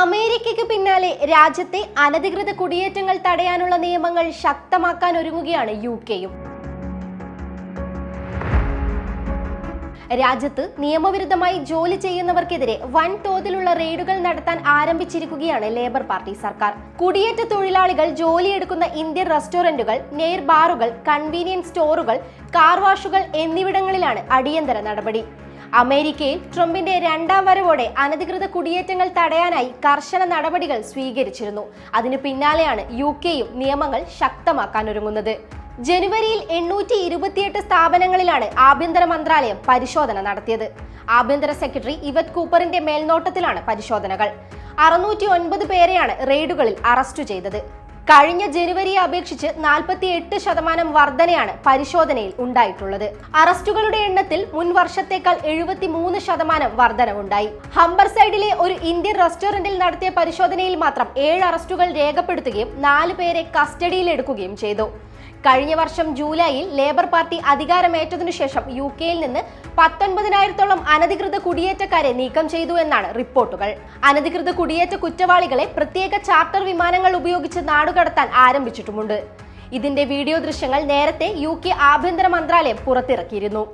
അമേരിക്കയ്ക്ക് പിന്നാലെ രാജ്യത്തെ അനധികൃത കുടിയേറ്റങ്ങൾ തടയാനുള്ള നിയമങ്ങൾ ശക്തമാക്കാൻ ഒരുങ്ങുകയാണ് യു കെയും. രാജ്യത്ത് നിയമവിരുദ്ധമായി ജോലി ചെയ്യുന്നവർക്കെതിരെ വൻ തോതിലുള്ള റെയ്ഡുകൾ നടത്താൻ ആരംഭിച്ചിരിക്കുകയാണ് ലേബർ പാർട്ടി സർക്കാർ. കുടിയേറ്റ തൊഴിലാളികൾ ജോലിയെടുക്കുന്ന ഇന്ത്യൻ റെസ്റ്റോറന്റുകൾ നെയർ ബാറുകൾ കൺവീനിയൻസ് സ്റ്റോറുകൾ കാർ വാഷുകൾ എന്നിവിടങ്ങളിലാണ് അടിയന്തര നടപടി. അമേരിക്കയിൽ ട്രംപിന്റെ രണ്ടാം വരവോടെ അനധികൃത കുടിയേറ്റങ്ങൾ തടയാനായി കർശന നടപടികൾ സ്വീകരിച്ചിരുന്നു. അതിനു പിന്നാലെയാണ് യു കെയും നിയമങ്ങൾ ശക്തമാക്കാൻ ഒരുങ്ങുന്നത്. ജനുവരിയിൽ എണ്ണൂറ്റി ഇരുപത്തിയെട്ട് സ്ഥാപനങ്ങളിലാണ് ആഭ്യന്തര മന്ത്രാലയം പരിശോധന നടത്തിയത്. ആഭ്യന്തര സെക്രട്ടറി ഇവത് കൂപ്പറിന്റെ മേൽനോട്ടത്തിലാണ് പരിശോധനകൾ. അറുന്നൂറ്റി ഒൻപത് പേരെയാണ് റെയ്ഡുകളിൽ അറസ്റ്റ് ചെയ്തത്. കഴിഞ്ഞ ജനുവരിയെ അപേക്ഷിച്ച് നാൽപ്പത്തി എട്ട് ശതമാനം വർധനയാണ് പരിശോധനയിൽ ഉണ്ടായിട്ടുള്ളത്. അറസ്റ്റുകളുടെ എണ്ണത്തിൽ മുൻ വർഷത്തേക്കാൾ എഴുപത്തി മൂന്ന് ശതമാനം വർധനവുണ്ടായി. ഹംബർസൈഡിലെ ഒരു ഇന്ത്യൻ റെസ്റ്റോറന്റിൽ നടത്തിയ പരിശോധനയിൽ മാത്രം ഏഴ് അറസ്റ്റുകൾ രേഖപ്പെടുത്തുകയും നാല് പേരെ കസ്റ്റഡിയിലെടുക്കുകയും ചെയ്തു. കഴിഞ്ഞ വർഷം ജൂലൈയിൽ ലേബർ പാർട്ടി അധികാരമേറ്റതിനു ശേഷം യു കെയിൽ നിന്ന് പത്തൊൻപതിനായിരത്തോളം അനധികൃത കുടിയേറ്റക്കാരെ നീക്കം ചെയ്തു എന്നാണ് റിപ്പോർട്ടുകൾ. അനധികൃത കുടിയേറ്റ കുറ്റവാളികളെ പ്രത്യേക ചാർട്ടർ വിമാനങ്ങൾ ഉപയോഗിച്ച് നാടുകടത്താൻ ആരംഭിച്ചിട്ടുമുണ്ട്. ഇതിന്റെ വീഡിയോ ദൃശ്യങ്ങൾ നേരത്തെ യു കെ ആഭ്യന്തര മന്ത്രാലയം പുറത്തിറക്കിയിരുന്നു.